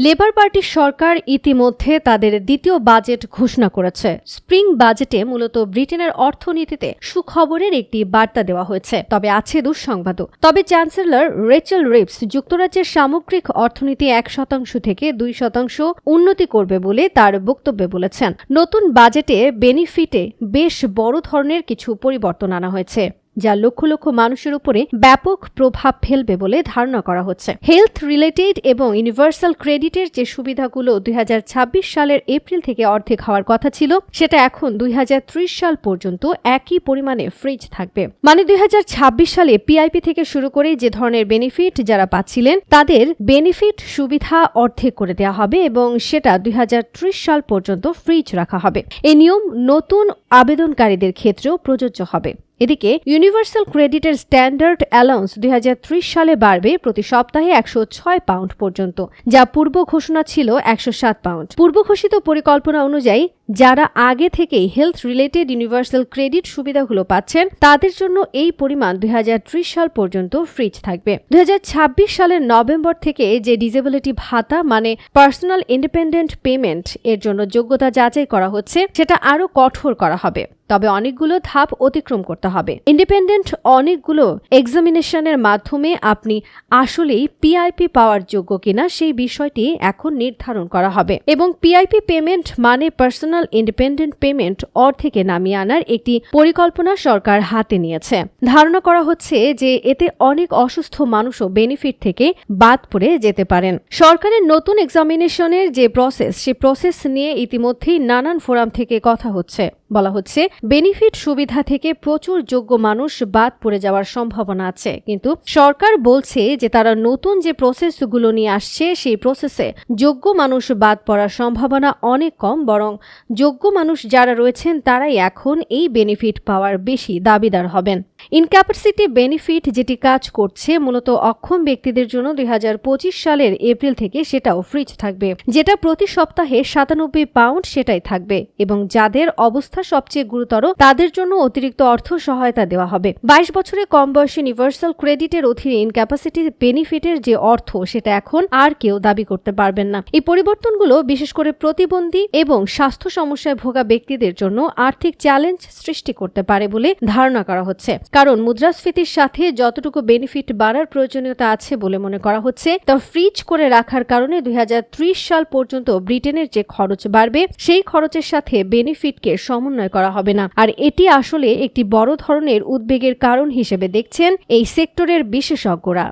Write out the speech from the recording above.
Labour পার্টির সরকার ইতিমধ্যে তাদের দ্বিতীয় বাজেট ঘোষণা করেছে। স্প্রিং বাজেটে মূলত ব্রিটেনের অর্থনীতিতে সুখবরের একটি বার্তা দেওয়া হয়েছে। তবে আছে দুঃসংবাদও। তবে চ্যান্সেলর রেচেল রিপস যুক্তরাজ্যের সামগ্রিক অর্থনীতি এক শতাংশ থেকে দুই শতাংশ উন্নতি করবে বলে তার বক্তব্যে বলেছেন। নতুন বাজেটে বেনিফিটে বেশ বড় ধরনের কিছু পরিবর্তন আনা হয়েছে। যা লক্ষ লক্ষ মানুষের উপরে ব্যাপক প্রভাব ফেলবে বলে ধারণা করা হচ্ছে। হেলথ রিলেটেড এবং ইউনিভার্সাল ক্রেডিটের যে সুবিধাগুলো দুই হাজার ছাব্বিশ সালের এপ্রিল থেকে অর্ধেক হওয়ার কথা ছিল, সেটা এখন দুই হাজার ত্রিশ সাল পর্যন্ত একই পরিমাণে ফ্রিজ থাকবে। মানে দুই হাজার ছাব্বিশ সালে পিআইপি থেকে শুরু করে যে ধরনের বেনিফিট যারা পাচ্ছিলেন, তাদের বেনিফিট সুবিধা অর্ধেক করে দেওয়া হবে এবং সেটা দুই হাজার ত্রিশ সাল পর্যন্ত ফ্রিজ রাখা হবে। এই নিয়ম নতুন আবেদনকারীদের ক্ষেত্রেও প্রযোজ্য হবে। এদিকে ইউনিভার্সাল ক্রেডিটের স্ট্যান্ডার্ড অ্যালাউন্স দুই হাজার ত্রিশ সালে বাড়বে প্রতি সপ্তাহে একশো ছয় পাউন্ড পর্যন্ত, যা পূর্ব ঘোষণা ছিল একশো সাত পাউন্ড। পূর্ব ঘোষিত পরিকল্পনা অনুযায়ী, যারা আগে থেকেই হেলথ রিলেটেড ইউনিভার্সাল ক্রেডিট সুবিধাগুলো পাচ্ছেন, তাদের জন্য এই পরিমাণ দুই হাজার ত্রিশ সাল পর্যন্ত ফ্রিজ থাকবে। দুই হাজার ছাব্বিশ সালের নভেম্বর থেকে যে ডিসেবিলিটি ভাতা মানে পার্সোনাল ইন্ডিপেন্ডেন্ট পেমেন্ট এর জন্য যোগ্যতা যাচাই করা হচ্ছে, সেটা আরও কঠোর করা হবে। তবে অনেকগুলো ধাপ অতিক্রম করতে হবে। ইন্ডিপেন্ডেন্ট অনেকগুলো এক্সামিনেশনের মাধ্যমে আপনি আসলেই পিআইপি পাওয়ার যোগ্য কিনা সেই বিষয়টি এখন নির্ধারণ করা হবে। এবং পিআইপি পেমেন্ট মানে পার্সোনাল ইন্ডিপেন্ডেন্ট পেমেন্ট অর্ধেকে নামিয়ে আনার একটি পরিকল্পনা সরকার হাতে নিয়েছে। ধারণা করা হচ্ছে যে এতে অনেক অসুস্থ মানুষও বেনিফিট থেকে বাদ পড়ে যেতে পারেন। সরকারের নতুন এক্সামিনেশনের যে প্রসেস সে প্রসেস নিয়ে ইতিমধ্যেই নানান ফোরাম থেকে কথা হচ্ছে। বলা হচ্ছে, বেনিফিট সুবিধা থেকে প্রচুর যোগ্য মানুষ বাদ পড়ে যাওয়ার সম্ভাবনা আছে। কিন্তু সরকার বলছে যে তারা নতুন যে প্রসেসগুলো নিয়ে আসছে, সেই প্রসেসে যোগ্য মানুষ বাদ পড়ার সম্ভাবনা অনেক কম, বরং যোগ্য মানুষ যারা রয়েছেন তারাই এখন এই বেনিফিট পাওয়ার বেশি দাবিদার হবেন। ইনক্যাপাসিটি বেনিফিট যেটি কাজ করছে, মূলত অক্ষম ব্যক্তিদের জন্য দুই হাজার পঁচিশ সালের এপ্রিল থেকে সেটাও ফ্রিজ থাকবে। যেটা প্রতি সপ্তাহে সাতানব্বই পাউন্ড সেটাই থাকবে এবং যাদের অবস্থা সবচেয়ে গুরুতর, তাদের জন্য অতিরিক্ত অর্থ সহায়তা দেওয়া হবে। বাইশ বছরে কম বয়সী ইউনিভার্সাল ক্রেডিটের অধীনে ইনক্যাপাসিটি বেনিফিটের যে অর্থ, সেটা এখন আর কেউ দাবি করতে পারবেন না। এই পরিবর্তনগুলো বিশেষ করে প্রতিবন্ধী এবং স্বাস্থ্য সমস্যায় ভোগা ব্যক্তিদের জন্য আর্থিক চ্যালেঞ্জ সৃষ্টি করতে পারে বলে ধারণা করা হচ্ছে। কারণ মুদ্রাস্ফীতির সাথে যতটুকু বেনিফিট বাড়ার প্রয়োজনীয়তা আছে বলে মনে করা হচ্ছে, তা ফ্রিজ করে রাখার কারণে দুই হাজার ত্রিশ সাল পর্যন্ত ব্রিটেনের যে খরচ বাড়বে, সেই খরচের সাথে বেনিফিটকে সমন্বয় করা হবে না। আর এটি আসলে একটি বড় ধরনের উদ্বেগের কারণ হিসেবে দেখছেন এই সেক্টরের বিশেষজ্ঞরা।